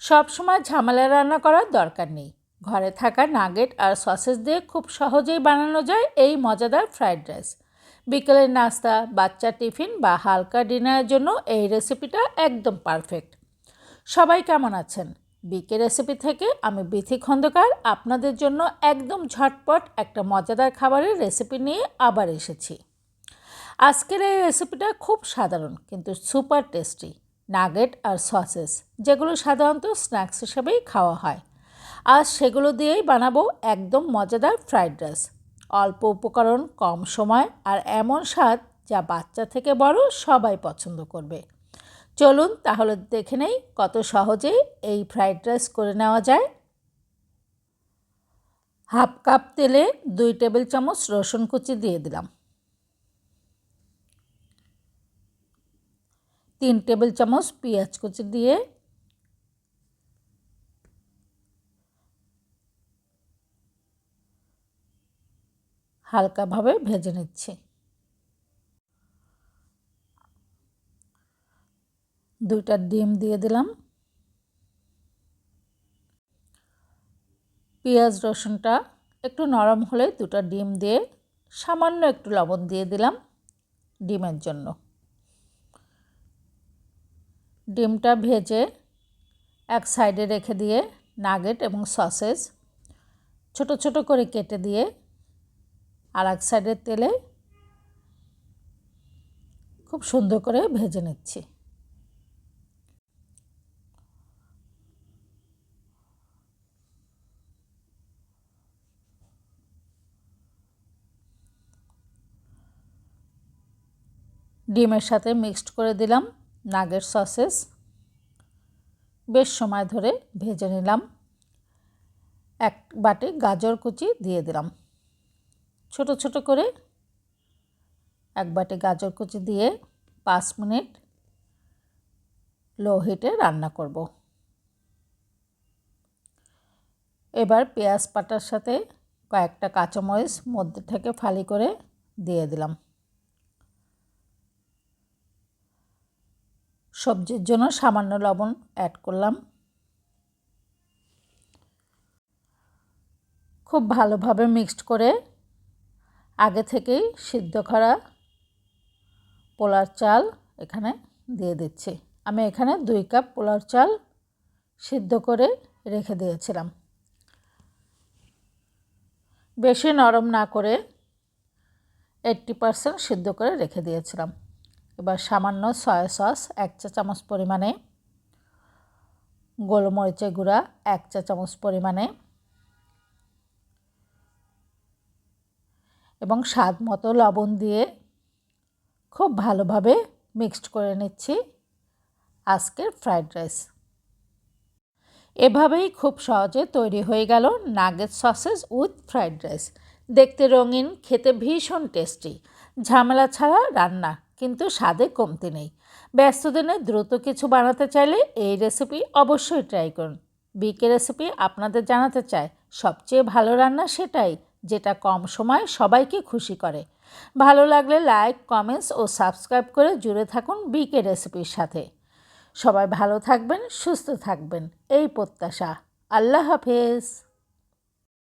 সব সময় ঝামেলা রান্না করার দরকার নেই। ঘরে থাকা নাগেট আর সসেস দিয়ে খুব সহজেই বানানো যায় এই মজাদার ফ্রাইড রাইস। বিকেলের নাস্তা, বাচ্চা টিফিন বা হালকা ডিনারের জন্য এই রেসিপিটা একদম পারফেক্ট। সবাই কেমন আছেন? বিকে রেসিপি থেকে আমি বিথি খন্দকার আপনাদের জন্য একদম ঝটপট একটা মজাদার খাবারের রেসিপি নিয়ে আবার এসেছি। আজকের এই রেসিপিটা খুব সাধারণ কিন্তু সুপার টেস্টি। নাগেট আর সসেস, যেগুলো সাধারণত স্ন্যাক্স হিসেবেই খাওয়া হয়। আর সেগুলো দিয়েই বানাবো একদম মজাদার ফ্রাইড রাইস। অল্প উপকরণ, কম সময় আর এমন স্বাদ যা বাচ্চা থেকে বড় সবাই পছন্দ করবে। চলুন তাহলে দেখে নেই কত সহজেই এই ফ্রাইড রাইস করে নেওয়া যায়। হাফ কাপ তেলে দুই টেবিল চামচ রসুন কুচি দিয়ে দিলাম। তিন টেবিল চামচ পেঁয়াজ কুচি দিয়ে হালকাভাবে ভেজে নিচ্ছি। দুইটা ডিম দিয়ে দিলাম। পেঁয়াজ রসুনটা একটু নরম হলে দুটা ডিম দিয়ে সামান্য একটু লবণ দিয়ে দিলাম ডিমের জন্য। ডিমটা ভেজে এক সাইডে রেখে দিয়ে নাগেট এবং সসেজ ছোট ছোট করে কেটে দিয়ে আর এক সাইডের তেলে খুব সুন্দর করে ভেজে নিচ্ছি। ডিমের সাথে মিক্সড করে দিলাম। নাগের সসেস। বেশ সময় ধরে ভেজে নিলাম। এক বাটি গাজর কুচি দিয়ে দিলাম। ছোট ছোট করে এক বাটি গাজর কুচি দিয়ে পাঁচ মিনিট লো হিটে রান্না করব। এবার পেঁয়াজ পাটার সাথে কয়েকটা কাঁচামরিচ মধ্যে থেকে ফালি করে দিয়ে দিলাম। সবজির জন্য সামান্য লবণ অ্যাড করলাম। খুব ভালোভাবে মিক্সড করে আগে থেকেই সিদ্ধ করা পোলার চাল এখানে দিয়ে দিচ্ছি। আমি এখানে দুই কাপ পোলার চাল সিদ্ধ করে রেখে দিয়েছিলাম। বেশি নরম না করে এইট্টি পারসেন্ট সিদ্ধ করে রেখে দিয়েছিলাম। এবার সামান্য সয়া সস এক চা চামচ পরিমাণে, গোলমরিচের গুঁড়া এক চা চামচ পরিমাণে এবং স্বাদ মতো লবণ দিয়ে খুব ভালোভাবে মিক্সড করে নিচ্ছি আজকের ফ্রাইড রাইস। এভাবেই খুব সহজে তৈরি হয়ে গেল nugget sausages with fried rice. দেখতে রঙিন, খেতে ভীষণ টেস্টি। ঝামেলা ছাড়া রান্না কিন্তু স্বাদে কমতি নেই। ব্যস্ত দিনে দ্রুত কিছু বানাতে চাইলে এই রেসিপি অবশ্যই ট্রাই করুন। বিকে রেসিপি আপনাদের জানাতে চায়। সবচেয়ে ভালো রান্না সেটাই, যেটা কম সময় সবাইকে খুশি করে। ভালো লাগলে লাইক কমেন্টস ও সাবস্ক্রাইব করে জুড়ে থাকুন বিকে রেসিপির সাথে। সবাই ভালো থাকবেন, সুস্থ থাকবেন। এই প্রত্যাশা। আল্লাহ হাফেজ।